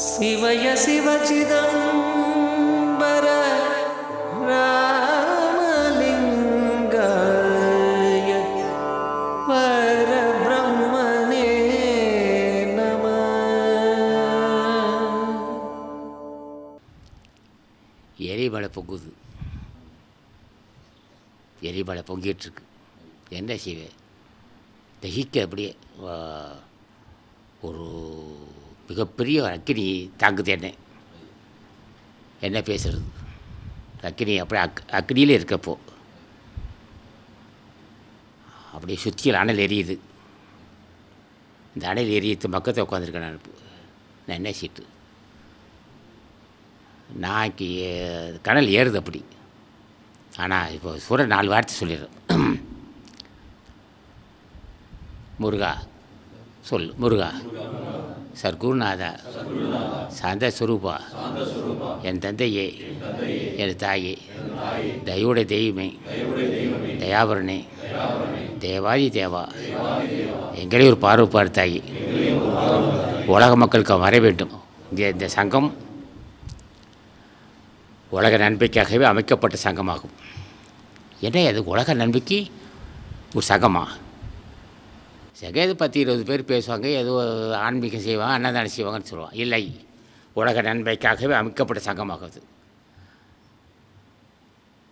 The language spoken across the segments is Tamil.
சிவய சிவச்சிதம்பர ராமலிங்காய பரபிரம்மனே நம. எரிமலை பொங்குது. எரிபலை பொங்கிட்டுருக்கு. என்ன செய்வேன் தகிக்க அப்படியே ஒரு மிகப்பெரிய அக்கினி தாக்குது என்ன. என்ன பேசுறது? அக்கினி அப்படியே அக் அக்கினியிலே இருக்கப்போ. அப்படியே சுற்றியில் அணல் எரியுது. இந்த அணையில் எரியத்து மக்கத்தை உட்காந்துருக்கேன் நான் நான் என்ன சீட்டு? நாய்க்கு ஏ- ஏறுது அப்படி. ஆனால் இப்போ சூரன் நாலு வார்த்தை சொல்லிடுறேன். முருகா சொல் முருகா. சர்க்குருநாதா. சாந்த சுரூபா. என் தந்தையே என் தாயே தயோட தெய்வமே தயாபரணே தேவாதி தேவா. எங்களே ஒரு பார்வைப்பார் தாயி. உலக மக்களுக்கு வர வேண்டும். இங்கே இந்த சங்கம் உலக நன்மைக்காகவே அமைக்கப்பட்ட சங்கமாகும். என்ன அது உலக நன்மைக்கு ஒரு சங்கமாக சங்கம் இது பத்து இருபது பேர் பேசுவாங்க ஏதோ ஆன்மீகம் செய்வாங்க அன்னதானம் செய்வாங்கன்னு சொல்லுவாங்க. இல்லை உலக நன்மைக்காகவே அமைக்கப்பட்ட சங்கமாகுது.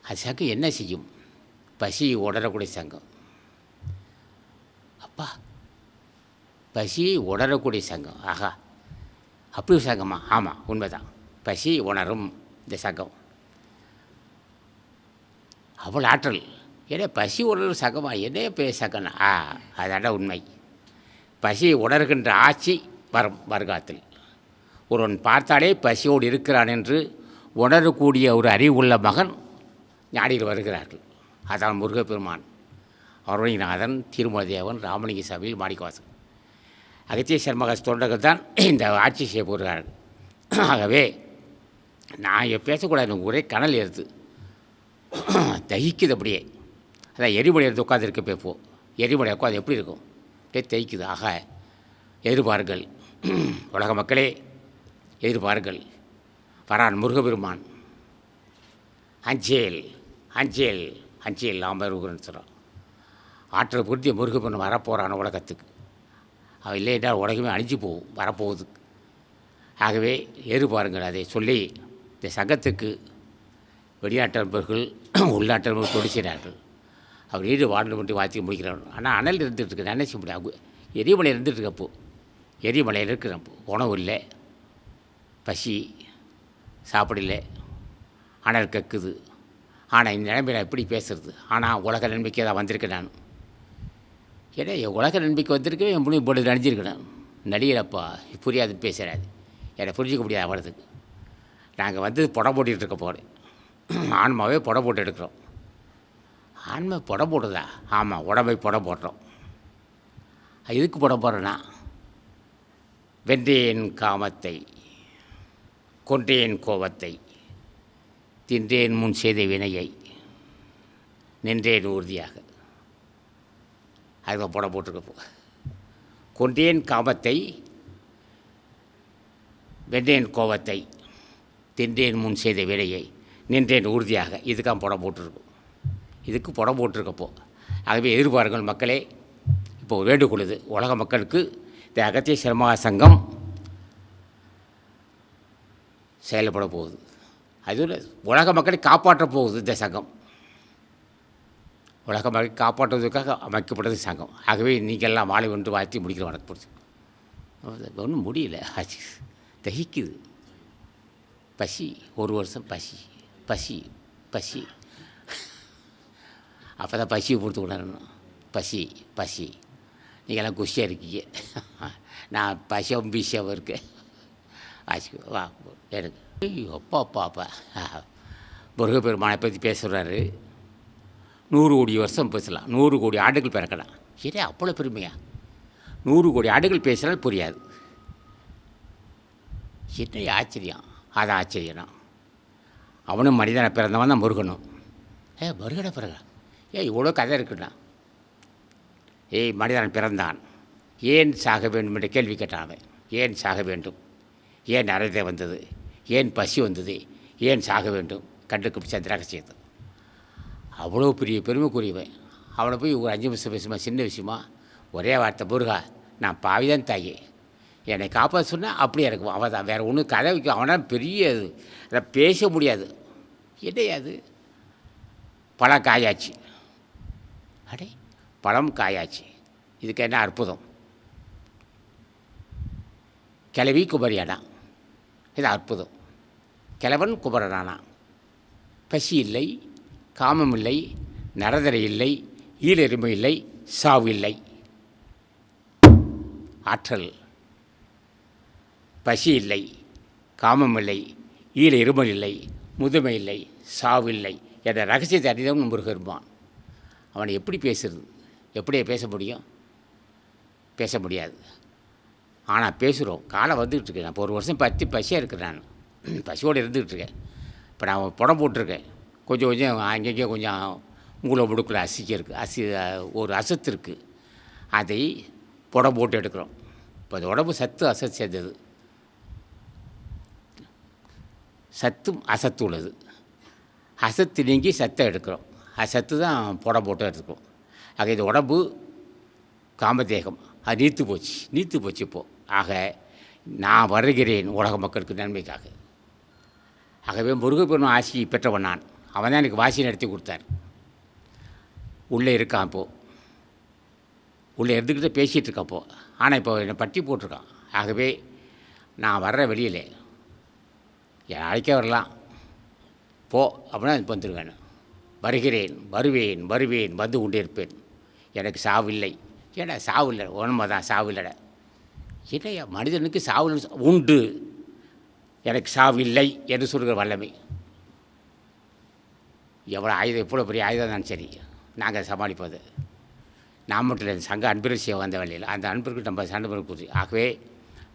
அது சங்கம் என்ன செய்யும்? பசி உடறக்கூடிய சங்கம். அப்பா பசி உணரக்கூடிய சங்கம். ஆஹா அப்படி ஒரு சங்கமா? ஆமாம் உண்மைதான். பசி உணரும் இந்த சங்கம். அவ்வளோ ஆற்றல். ஏன்னா பசி உடல் சகமா? என்ன பே ஆ அதான உண்மை. பசி உணர்கின்ற ஆட்சி வரும் வருகாத்தில் ஒருவன் பார்த்தாலே பசியோடு இருக்கிறான் என்று உணரக்கூடிய ஒரு அறிவுள்ள மகன் ஞாடியில் வருகிறார்கள். அதான் முருகப்பெருமான். அருணிநாதன் திருமலதேவன் ராமலிங்க சபையில் மாணிக்கவாசன். அகத்திய சர்மகாஸ் தொண்டர்கள் தான் இந்த ஆட்சி செய்ய போகிறார்கள். ஆகவே நான் இங்க பேசக்கூடாது ஒரே கனல் ஏறுது தகிக்குது அப்படியே. அதான் எரிமலை எடுத்து உட்காந்துருக்கு இப்போ இப்போது எரிமலை உட்காந்து எப்படி இருக்கும்? அப்படியே தேய்க்குது ஆக. எதிர்பார்கள் உலக மக்களே எதிர்பார்கள் வரான் முருகபெருமான். அஞ்சேல் அஞ்சேல் அஞ்சேல் நாம் வருகிறேன்னு சொல்கிறான் ஆற்றல் பொருத்திய முருகப்பெருமான் வரப்போகிறான் உலகத்துக்கு. அவன் இல்லை என்றால் உலகமே அழிஞ்சு போகும் வரப்போகுது. ஆகவே ஏறு பாருங்கள் அதை சொல்லி இந்த சங்கத்துக்கு வெளிநாட்டு நண்பர்கள் உள்நாட்டு நண்பர்கள் தொடிச்சினார்கள் அவர் ஈடு வாழ்ந்து மட்டும் வாழ்த்தி முடிக்கிறார். ஆனால் அனல் இருந்துகிட்டு இருக்கு நினைச்ச முடியாது எரிமலை இருந்துகிட்டு இருக்கப்போ எரிமலையில் இருக்கிறப்போ உணவு இல்லை. பசி. சாப்பிடல அனல் கக்குது. ஆனால் இந்த நிலைமையில் எப்படி பேசுறது. ஆனால் உலக நன்மைக்கு தான் வந்திருக்கேன் நான். ஏன்னா என் உலக நன்மைக்கு வந்திருக்கவே என் முடிவு போட்டு நடிச்சிருக்கேன் நடிகரப்பா புரியாது பேசுகிறாரு என்னை புரிஞ்சிக்க முடியாது அவ்வளோதுக்கு நாங்கள் வந்து புடம் போட்டுக்கிட்டு இருக்க போகிறேன் ஆன்மாவே புடம் போட்டு எடுக்கிறோம். ஆன்மை புட போடுதா ஆமாம் உடம்பை புட போடுறோம். எதுக்கு புட போடுறேன்னா வென்றேன் காமத்தை கொன்றேன் கோபத்தை தின்றேன் முன் செய்த வினையை நின்றேன் உறுதியாக. அதுக்கு புட போட்டிருக்க கொன்றேன் காமத்தை வென்றேன் கோபத்தை தின்றேன் முன் செய்த வினையை நின்றேன் உறுதியாக. இதுக்காக புட போட்டிருக்கும். இதுக்கு புடம் போட்டிருக்கப்போ. ஆகவே எதிர்பாருங்கள் மக்களே இப்போ வேண்டுகொள்ளுது உலக மக்களுக்கு இந்த அகத்திய சிரம சங்கம் செயல்பட போகுது. அது உலக மக்களை காப்பாற்ற போகுது இந்த சங்கம். உலக மக்களை காப்பாற்றுவதற்காக அமைக்கப்பட்டது சங்கம். ஆகவே நீங்கள்லாம் மாலை ஒன்று வாழ்த்தி முடிக்கிற வணக்கப்படுது ஒன்றும் முடியல. ஆச்சு தகிக்குது. பசி ஒரு வருஷம் பசி. பசி பசி. அப்போ தான் பசியை பொறுத்து விடணும் பசி பசி. நீங்கள்லாம் குஷியாக இருக்கீங்க. நான் பசியாகவும் பிஸியாகவும் இருக்கேன். ஆச்சு வா எனக்கு ஐயோ, அப்பா அப்பா அப்பா. முருகப்பெருமானை பற்றி பேசுகிறாரு நூறு கோடி வருஷம் பேசலாம். நூறு கோடி ஆண்டுகள் பிறக்கலாம். சரி அவ்வளோ பெருமையா? நூறு கோடி ஆண்டுகள் பேசினால் புரியாது. என்ன ஆச்சரியம்? அது ஆச்சரியம் அவனும் மனிதனை பிறந்தவன் தான் முருகனும். ஏ முருகனை பிறகு ஏ இவ்வளோ கதை இருக்குண்ணா ஏய் மனிதன் பிறந்தான். ஏன் சாக வேண்டும் என்ற கேள்வி கேட்டான் அவன். ஏன் சாக வேண்டும்? ஏன் நரதை வந்தது? ஏன் பசி வந்தது? ஏன் சாக வேண்டும்? கண்டுக்கு சந்திராக செய்தது அவ்வளோ பெரிய பெருமைக்குரியவன். அவனை போய் ஒரு அஞ்சு நிமிஷம் பேசுமா சின்ன விஷயமா? ஒரே வார்த்தை முருகா நான் பாவிதான் தாயே. என்னை காப்பாற்ற சொன்னால் அப்படியே இருக்கும். அவன் தான். வேறு ஒன்றும் கதை வைக்கும் அவனால் பெரிய அதை பேச முடியாது. என்னையா அது? பழம் காயாச்சு அடே பழம் காயாச்சு. இதுக்கு என்ன அற்புதம்? கிளவி குமரியானா இது அற்புதம். கிழவன் குமரனானா பசி இல்லை காமம் இல்லை நரதரை இல்லை ஈழெருமை இல்லை சாவு இல்லை. ஆற்றல். பசி இல்லை காமம் இல்லை ஈழ இருமல் இல்லை முதுமை இல்லை சாவு இல்லை. என்ற ரகசியத்தை அறிந்தவன் முருகருமான் அவனை எப்படி பேசுறது? எப்படியே பேச முடியும்? பேச முடியாது. ஆனால் பேசுகிறோம் காலம் வந்துக்கிட்டு இருக்கேன் நான் இப்போ ஒரு வருஷம் பத்து பசியாக இருக்கிறேன் நான். பசியோடு இருந்துக்கிட்டு இருக்கேன் இப்போ நான் புடம் போட்டிருக்கேன். கொஞ்சம் கொஞ்சம் அங்கங்கே கொஞ்சம் மூளை முடுக்கில் அசிக்க இருக்குது அசி ஒரு அசத்து இருக்குது அதை புடம் போட்டு எடுக்கிறோம். இப்போ அது உடம்பு சத்து அசத்து சேர்ந்தது. சத்தும் அசத்து உள்ளது. அசத்து நீங்கி சத்தை எடுக்கிறோம். அது சத்து தான் புடம் போட்டு எடுத்துக்கிறோம் ஆக இது உடம்பு காமதேகம். அது நீத்து போச்சு. நீத்து போச்சு இப்போது ஆக நான் வருகிறேன் உலக மக்களுக்கு நன்மைக்காக. ஆகவே முருகப்பெருமான் ஆசி பெற்றவன் நான். அவன் தான் எனக்கு வாசி நடத்தி கொடுத்தார். உள்ளே இருக்கான் இப்போது உள்ளே இருந்துக்கிட்டு பேசிகிட்டு இருக்கான் இப்போது ஆனால் இப்போ என்னை பட்டி போட்டிருக்கான். ஆகவே நான் வர்ற வெளியில் என்னை அழைக்க வரலாம். போ அப்படின்னா இப்போ வந்துடுவேன் வருகிறேன் வருவேன் வருவேன் வந்து கொண்டிருப்பேன். எனக்கு சாவில்லை. ஏடா சாவில்லை இல்லை உண்மை தான் சாவில்லடா? இல்லையா மனிதனுக்கு சாவில் உண்டு. எனக்கு சாவில்லை என்று சொல்கிற வல்லமை. எவ்வளோ ஆயுதம் எவ்வளோ பெரிய ஆயுதம் இருந்தாலும் சரி நாங்கள் சமாளிப்பது. நான் மட்டும் இல்லை சங்க அன்பிரசிய வந்த வழியில். அந்த அன்பிற்கு நம்ம சண்டை பண்ணி ஆகவே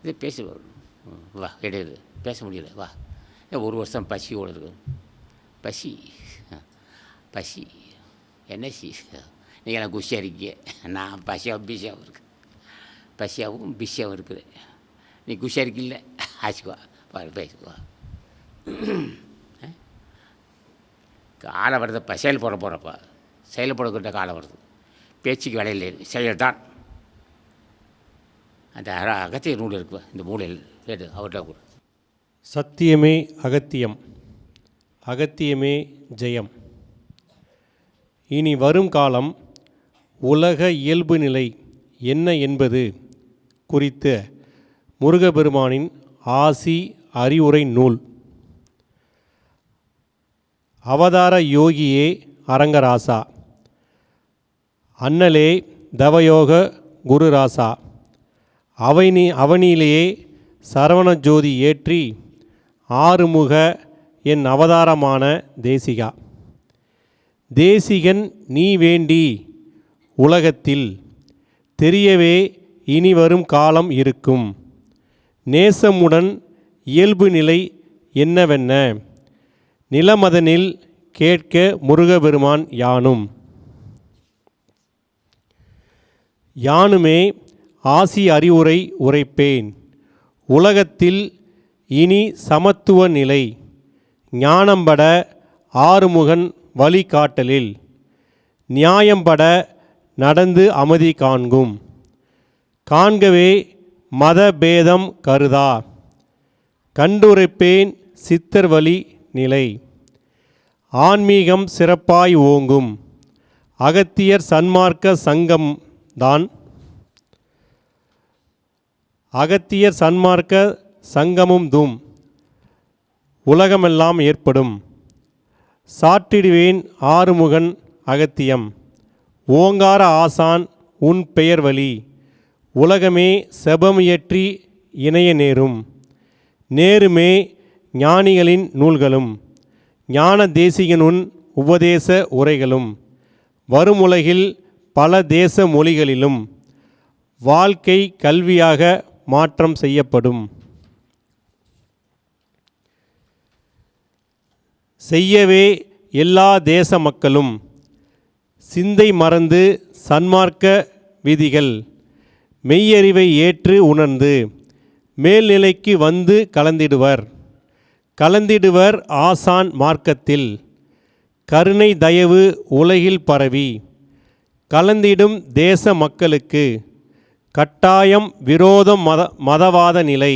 இது பேசு வா கிடையாது பேச முடியல வா. ஒரு வருஷம் பசியோடு இருக்கு. பசி. பசி. என்ன சி நீங்கள் எனக்கு குஷியாக இருக்கீங்க. நான் பசியாகவும் பிஸியாகவும் இருக்கேன். பசியாகவும் பிஸியாகவும் இருக்குது. நீ குஷியாக இருக்கில்ல? ஆச்சுக்குவா பாரு பேசுவா காலை வருது இப்போ போகிறப்பா போகிறப்ப செயல்படக்கிட்ட காலை வருது. பேச்சுக்கு வேலையில் செயல் தான். அந்த அகத்திய நூல் இருக்கு இந்த மூலையில். கேட்டு அவர்கிட்ட கூட. சத்தியமே அகத்தியம். அகத்தியமே ஜெயம். இனி வரும் காலம் உலக இயல்பு நிலை என்ன என்பது குறித்த முருகபெருமானின் ஆசி அறிவுரை நூல். அவதார யோகியே அரங்கராசா. அண்ணலே தவயோக குருராசா. அவனி அவனிலேயே சரவண ஜோதி ஏற்றி ஆறுமுக என் அவதாரமான தேசிகா. தேசிகன் நீ வேண்டி உலகத்தில் தெரியவே இனி வரும் காலம் இருக்கும். நேசமுடன் இயல்பு நிலை என்னவென்ன? நிலமதனில் கேட்க முருகபெருமான் யானும். யானுமே ஆசி அறிவுரை உரைப்பேன். உலகத்தில் இனி சமத்துவ நிலை. ஞானம்பட ஆறுமுகன் வழிகாட்டலில் நியாயம்பட நடந்து அமைதி காண்கும். காண்கவே மத பேதம் கருதா. கண்டுரைப்பேன் சித்தர் வழி நிலை. ஆன்மீகம் சிறப்பாய் ஓங்கும். அகத்தியர் சன்மார்க்க சங்கம் தான். அகத்தியர் சன்மார்க்க சங்கமும் தூம். உலகமெல்லாம் ஏற்படும். சாற்றிடுவேன் ஆறுமுகன் அகத்தியம். ஓங்கார ஆசான் உன் பெயர் வழி உலகமே செபமியற்றி இணைய நேரும். நேருமே ஞானிகளின் நூல்களும். ஞான தேசிகனுன் உபதேச உரைகளும். வருமுலகில் பல தேச மொழிகளிலும். வாழ்க்கை கல்வியாக மாற்றம் செய்யப்படும். செய்யவே எல்லா தேச மக்களும் சிந்தை மறந்து சன்மார்க்க விதிகள் மெய்யறிவை ஏற்று உணர்ந்து மேல்நிலைக்கு வந்து கலந்திடுவர். கலந்திடுவர் ஆசான் மார்க்கத்தில். கருணை தயவு உலகில் பரவி. கலந்திடும் தேச மக்களுக்கு கட்டாயம் விரோதம் மத மதவாத நிலை.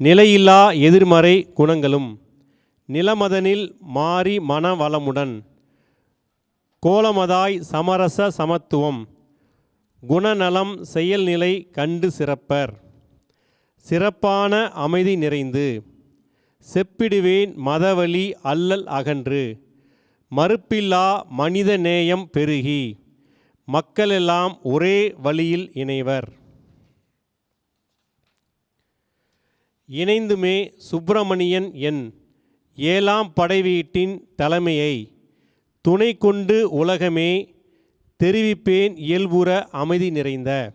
நிலையில்லா எதிர்மறை குணங்களும் நிலமதனில் மாறி மனவளமுடன் கோலமதாய் சமரச சமத்துவம் குணநலம் செயல்நிலை கண்டு சிறப்பர். சிறப்பான அமைதி நிறைந்து செப்பிடுவேன் மதவழி அல்லல் அகன்று மறுப்பில்லா மனித நேயம் பெருகி மக்களெல்லாம் ஒரே வழியில் இணைவர். இணைந்துமே சுப்பிரமணியன் என் ஏழாம் படைவீட்டின் தலைமையை துணை கொண்டு உலகமே தெரிவிப்பேன் இயல்புற அமைதி நிறைந்த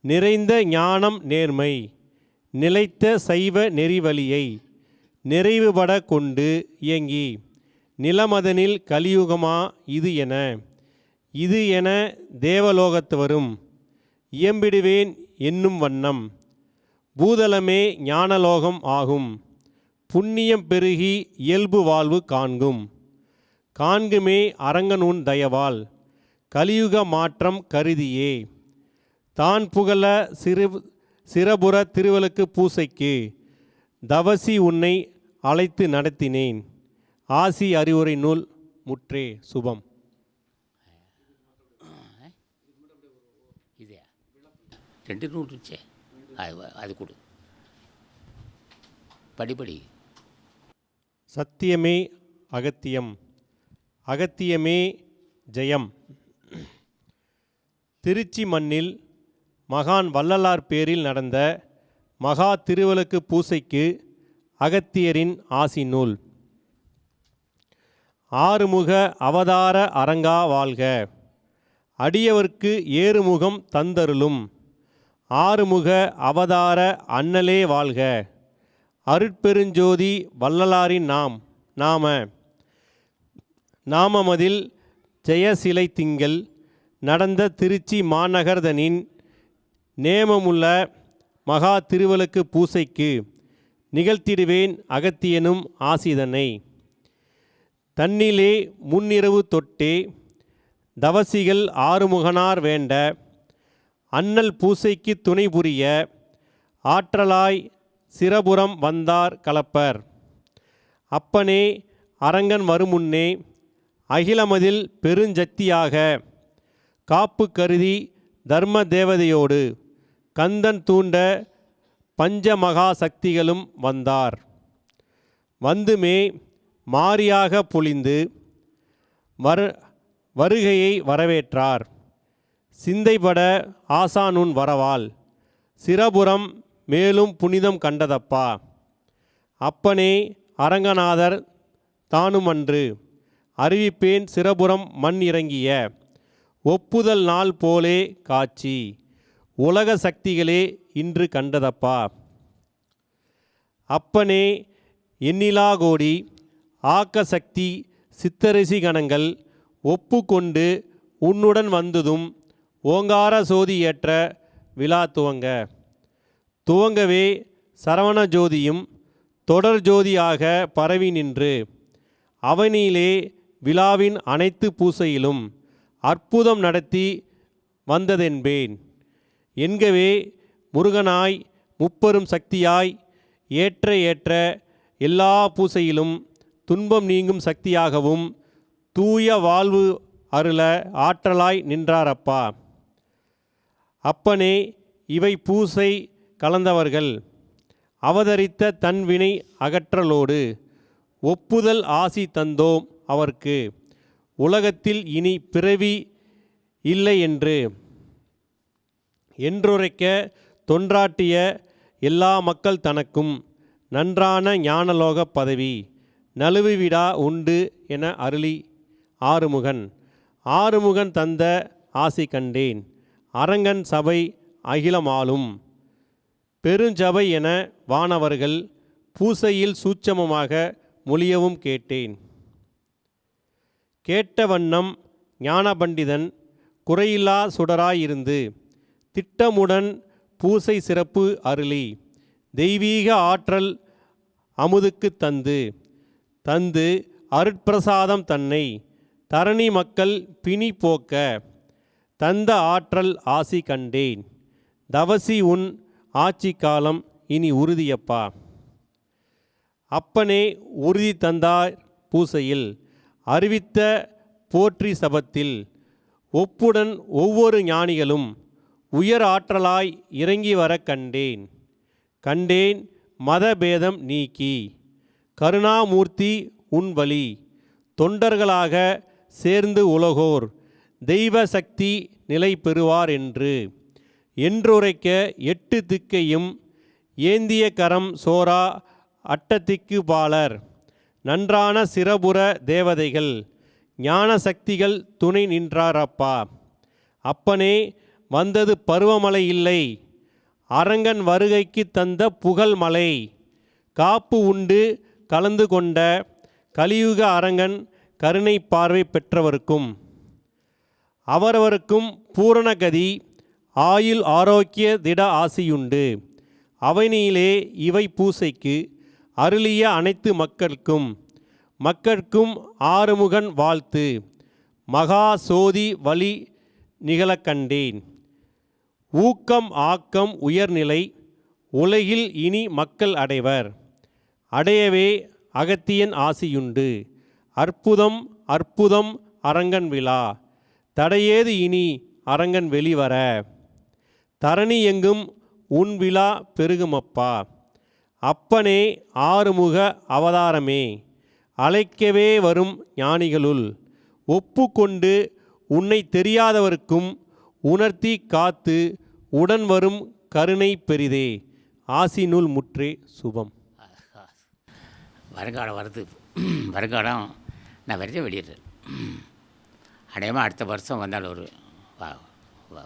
நிறைந்த ஞானம் நேர்மை நிலைத்த சைவ நெறிவழியை நிறைவுபட கொண்டு இயங்கி நிலமதனில் கலியுகமா இது என இது என தேவலோகத்தவரும் இயம்பிடுவேன் என்னும் வண்ணம் பூதலமே ஞானலோகம் ஆகும். புண்ணியம் பெருகி இயல்பு வாழ்வு காண்கும். காண்குமே அரங்கனுன் தயவால் கலியுக மாற்றம் கருதியே. தான் புகழ சிறு சிறபுற திருவலுக்கு பூசைக்கு தவசி உன்னை அழைத்து நடத்தினேன். ஆசி அறிவுரை நூல் முற்றே சுபம். ரெண்டு நூல் இருந்துச்சே அது அது கொடு. படிப்படி சத்தியமே அகத்தியம் அகத்தியமே ஜெயம். திருச்சி மண்ணில் மகான் வள்ளலார் பேரில் நடந்த மகா திருவலுக்கு பூசைக்கு அகத்தியரின் ஆசி நூல். ஆறுமுக அவதார அரங்கா வாழ்க. அடியவர்க்கு ஏறுமுகம் தந்தருளும். ஆறுமுக அவதார அண்ணலே வாழ்க. அருட்பெருஞ்சோதி வள்ளலாரின் நாம் நாம. நாமமதில் ஜெயசிலை திங்கள் நடந்த திருச்சி மாநகர்தனின் நேமமுள்ள மகா திருவலுக்கு பூசைக்கு நிகழ்த்திடுவேன் அகத்தியனும் ஆசிதனை. தன்னிலே முன்னிரவு தொட்டே தவசிகள் ஆறுமுகனார் வேண்ட அன்னல் பூசைக்கு துணை புரிய ஆற்றலாய் சிரபுரம் வந்தார் கலப்பர். அப்பனே அரங்கன் வருமுன்னே அகிலமதில் பெருஞ்சக்தியாக காப்பு கருதி தர்ம தேவதையோடு கந்தன் தூண்ட பஞ்சமகா சக்திகளும் வந்தார். வந்துமே மாரியாக பொழிந்து வரு வருகையை வரவேற்றார். சிந்தைபட ஆசானுன் வரவால் சிரபுரம் மேலும் புனிதம் கண்டதப்பா. அப்பனே அரங்கநாதர் தானுமன்று அறிவிப்பேன் சிறபுறம் மண் இறங்கிய. ஒப்புதல் நாள் போலே காட்சி. உலக சக்திகளே இன்று கண்டதப்பா. அப்பனே எண்ணிலாகோடி ஆக்க சக்தி சித்தரிசி கணங்கள் ஒப்புக்கொண்டு உன்னுடன் வந்ததும் ஓங்கார சோதி ஏற்ற விழா துவங்க. துவங்கவே சரவண ஜோதியும் தொடர் ஜோதியாக பரவி நின்று அவனிலே விழாவின் அனைத்து பூசையிலும் அற்புதம் நடத்தி வந்ததென்பேன். என்கவே முருகனாய் முப்பெரும் சக்தியாய் ஏற்ற ஏற்ற எல்லா பூசையிலும் துன்பம் நீங்கும் சக்தியாகவும் தூய வாழ்வு அருள ஆற்றலாய் நின்றாரப்பா. அப்பனே இவை பூசை கலந்தவர்கள் அவதரித்த தன்வினை அகற்றலோடு ஒப்புதல் ஆசி தந்தோம் அவர்க்கு. உலகத்தில் இனி பிறவி இல்லை என்று என்றுரைக்க தொன்றாட்டிய எல்லா மக்கள் தனக்கும் நன்றான ஞானலோக பதவி நழுவிவிடா உண்டு என அருளி ஆறுமுகன். ஆறுமுகன் தந்த ஆசி கண்டேன். அரங்கன் சபை அகிலமாலும் பெருஞ்சபை என வானவர்கள் பூசையில் சூட்சமமாக மொழியவும் கேட்டேன். கேட்ட வண்ணம் ஞானபண்டிதன் குறையில்லா சுடராயிருந்து திட்டமுடன் பூசை சிறப்பு அருளி தெய்வீக ஆற்றல் அமுதுக்கு தந்து தந்து அருட்பிரசாதம் தன்னை தரணி மக்கள் பிணி போக்க தந்த ஆற்றல் ஆசி கண்டேன். தவசி உன் ஆட்சி காலம் இனி உறுதியப்பா. அப்பனே உறுதி தந்தார் பூசையில். அறிவித்த போற்றி சபத்தில் ஒப்புடன் ஒவ்வொரு ஞானிகளும் உயர் ஆற்றலாய் இறங்கி வர கண்டேன். கண்டேன் மதபேதம் நீக்கி. கருணாமூர்த்தி உன் வழி. தொண்டர்களாக சேர்ந்து உலகோர். தெய்வ சக்தி நிலை பெறுவார் என்று. என்றுரைக்க எட்டு திக்கையும் ஏந்திய கரம் சோரா அட்டத்திக்கு பாலர். நன்றான சிறபுற தேவதைகள் ஞான சக்திகள் துணை நின்றாரப்பா. அப்பனே வந்தது பருவமழை இல்லை. அரங்கன் வருகைக்கு தந்த புகழ் மலை காப்பு உண்டு கலந்து கொண்ட கலியுக அரங்கன் கருணை பார்வை பெற்றவருக்கும். அவரவருக்கும் பூரணகதி ஆயுள் ஆரோக்கிய திட ஆசியுண்டு. அவனியிலே இவை பூசைக்கு அருளிய அனைத்து மக்களுக்கும் மக்கட்கும் ஆறுமுகன் வாழ்த்து. மகா சோதி வழி நிகழக் கண்டேன். ஊக்கம் ஆக்கம் உயர்நிலை உலகில் இனி மக்கள் அடைவர். அடையவே அகத்தியன் ஆசியுண்டு. அற்புதம் அற்புதம் அரங்கன் விழா. தடையேது இனி அரங்கன் வெளிவர. தரணி எங்கும் உன் விழா பெருகுமப்பா. அப்பனே ஆறுமுக அவதாரமே. அழைக்கவே வரும் ஞானிகளுள். ஒப்புக்கொண்டு உன்னை தெரியாதவர்க்கும் உணர்த்தி காத்து உடன் வரும் கருணை பெரிதே. ஆசி நூல் முற்றே சுபம். வருங்காலம் வருது. வருங்காலம் நான் வரைக்கும் வெளியிடுறேன் அநேகமாக அடுத்த வருஷம் வந்தால் ஒரு வா வா